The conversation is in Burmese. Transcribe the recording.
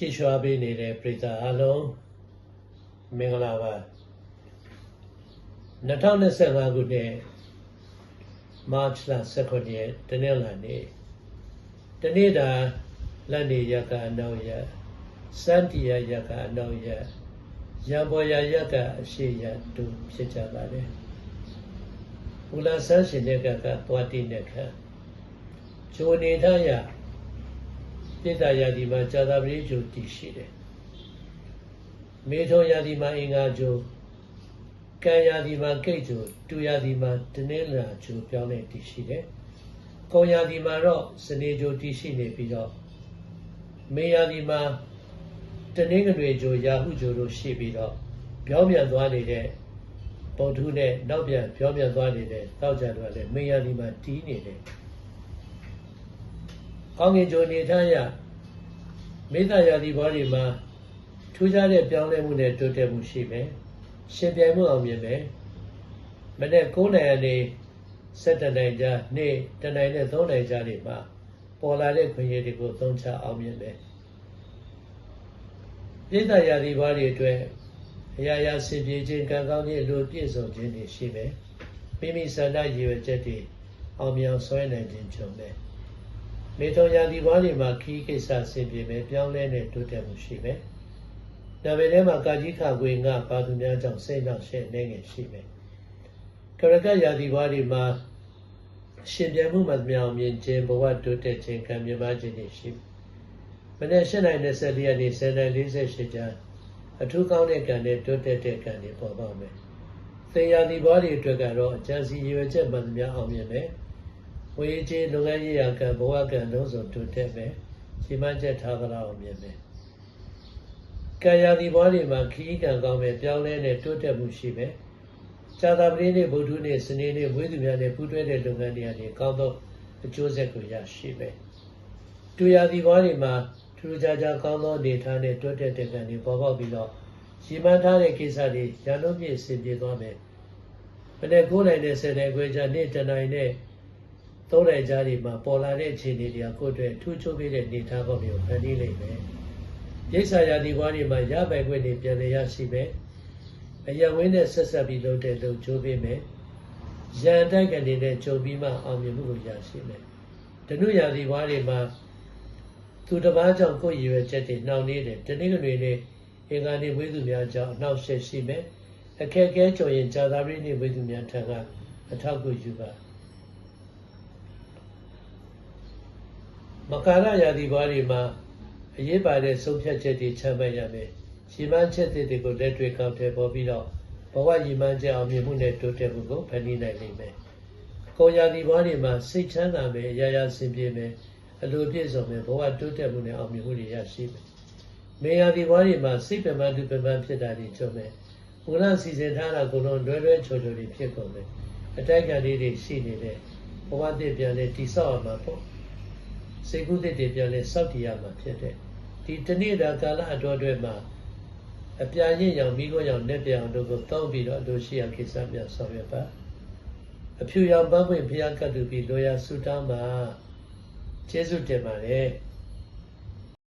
ချီးရွှာပေးနေတဲ့ပရိသတ်အားလုံးမင်္ဂလာပါ2025ခုနှစ်မတ်လ19ရက်တနင်္လာနေ့တနေ့တာလက်နေရက်ကအနောက်ရက်စန္တီယရက်ကအနောက်ရက်ရံပေါ်ရရက်ကအရှိရက်တို့ဖြစ်ကြပါတယ်ဘုလားဆန်းရှင်တဲ့ကကသွားတိတဲ့ခါဂျိုနေထားရ တိတ္တရာဒီမှာဇာတာပရိဂျိုတည်ရှိတယ်မေထုံရာဒီမှာအင်္ဂါဂျိုကံရာဒီမှာကိတ်ဂျိုတူရာဒီမှာတနင်္လာဂျိုပြောင်းနေတည်ရှိတယ်ကုံရာဒီမှာတော့စနေဂျိုတည်ရှိနေပြီးတော့မေရာဒီမှာတနင်္ဂနွေဂျိုရာဟုဂျိုတို့ရှိပြီးတော့ပြောင်းပြန်သွားနေတဲ့ပုံထုနဲ့နောက်ပြန်ပြောင်းပြန်သွားနေတဲ့တောက်ကြတော့လည်းမေရာဒီမှာတီးနေတယ် ကောင်းကင်ဂျိုနေထားရမေတ္တာရာဒီဘောတွေမှာထူးခြားတဲ့ပြောင်းလဲမှုနဲ့တိုးတက်မှုရှိမယ်ရှင်ပြိုင်မှုအောင်မြင်မယ်မနေ့9နိုင်ကနေ7နိုင်ကြာနေ့တနိုင်နဲ့3နိုင်ကြာတွေမှာပေါ်လာတဲ့ခွင့်ရတွေကိုသုံးချအောင်မြင်မယ်ပြည်သာရာဒီဘောတွေအတွက်အရာရာစင်ပြေခြင်းကံကောင်းခြင်းလိုပြည့်စုံခြင်းတွေရှိမယ်မိမိစန္ဒရည်ရွယ်ချက်တွေအောင်မြင်ဆွဲနိုင်ခြင်းကြုံမယ် မေထုံရာဒီဘွားတွေမှာခီးကိစ္စဆင်ပြေမယ်ပြောင်းလဲတဲ့တိုးတက်မှုရှိမယ်။ဒါပေမဲ့မှာကာကြီးခါခွေငါပါသူများကြောင့်စိတ်နှောက်ရှက်နေငယ်ရှိမယ်။ကရကရာဒီဘွားတွေမှာရှင်ပြမှုမှမြောင်မြင်ခြင်းဘဝတိုးတက်ခြင်းကံမြမခြင်းတွေရှိမယ်။မနေ့၈နိုင်24ရက်နေ့10နိုင်48ကျမ်းအထူးကောင်းတဲ့ကံနဲ့တိုးတက်တဲ့ကံတွေပေါ်ပေါက်မယ်။သေရာဒီဘွားတွေအတွက်ကတော့အကျဉ်းစီရွယ်ချက်မှများအောင်မြင်မယ်။ ဝေကြီးလုပ်ငန်းရေးရာကဘဝကလုံးစုံတူတက်မယ်ရှင်းမချက်ထားကြအောင်မြင်မယ်ကာယဒီဘွားတွေမှာခီးကံကောင်းမယ်ပြောင်းလဲတဲ့တိုးတက်မှုရှိမယ်ဇာတာပရိနေ့ဗုဒ္ဓနေ့စနေနေ့ဝိသုများနဲ့ပူးတွဲတဲ့လုပ်ငန်းတွေကနေကောင်းသောအကျိုးဆက်ကိုရရှိမယ်တူရာဒီဘွားတွေမှာထူးခြားခြားကောင်းသောနေထားနဲ့တိုးတက်တဲ့ကံတွေပေါ်ပေါက်ပြီးတော့ရှင်းမထားတဲ့ကိစ္စတွေရန်လုံးပြည့်အစဉ်ပြေသွားမယ်မနေ့9နိုင်တဲ့10နိုင်ခွဲခြားနေ့တနိုင်နဲ့ သုံးနိုင်ကြားတွေမှာပေါ်လာတဲ့အခြေအနေတွေကကိုယ့်အတွက်ထူးခြားပေးတဲ့နေသားကောင်းမျိုးဖန်တီးလိမ့်မယ်။ရိစ္ဆာယာဒီဘွားတွေမှာရပိုင်ခွင့်တွေပြန်လည်ရရှိမယ်။အယဝင်းနဲ့ဆက်ဆက်ပြီးလုပ်တဲ့လုပ်ကြိုးပေးမယ်။ရန်တိုက်ကနေနဲ့ကြုံပြီးမှအောင်မြင်မှုကိုရရှိမယ်။တနုယာဒီဘွားတွေမှာသူတစ်ပါးကြောင့်ကိုယ်ရည်ရွယ်ချက်တွေနှောင့်နှေးတယ်။တနည်းကတွေနဲ့အင်္ဂါနေဝိသုများကြောင့်အနှောက်အယှက်ရှိမယ်။အခက်အခဲကြုံရင်ဇာတာပရိနေဝိသုများထံကအထောက်အကူယူပါ။ မကာရယာဒီဘွားတွေမှာအရေးပါတဲ့ဆုံးဖြတ်ချက်တွေချမှတ်ရမယ်။ရှင်းမှန်းချက်တွေကိုလက်တွေ့ကောက်ထည့်ပေါ်ပြီးတော့ဘဝရည်မှန်းချက်အောင်မြင်မှုနဲ့တိုးတက်မှုကိုဖန်တီးနိုင်လိမ့်မယ်။ကိုယာဒီဘွားတွေမှာစိတ်ချမ်းသာမယ်၊ရာရာစင်ပြေမယ်၊အလိုပြည့်စုံမယ်ဘဝတိုးတက်မှုနဲ့အောင်မြင်မှုတွေရရှိမယ်။မေယာဒီဘွားတွေမှာစိတ်ပမန်တူပမန်ဖြစ်တာတွေကြုံမယ်။ဘုရားစီစဉ်ထားတာကိုတော့လွယ်လွယ်ချောချောတွေဖြစ်ကုန်မယ်။အတိုက်ခံလေးတွေရှိနေတဲ့ဘဝတည်ပြန်လဲတိဆောက်အောင်မှာပေါ့။ စေကုသစ်တွေပြန်လဲစောက်တည်ရမှာဖြစ်တဲ့ဒီတနေ့တာကာလအတော်အတွက်မှာအပြာရင့်ရောင်မိခိုးရောင်နဲ့ပြောင်တို့ကိုတောင်းပြီးတော့အလိုရှိရာကိစ္စများဆောင်ရွက်ပါအဖြူရောင်ပန်းပွင့်ဖျားကတ်တူပြီးလိုရာဆူတောင်းမှာကျေးဇူးတင်ပါတယ်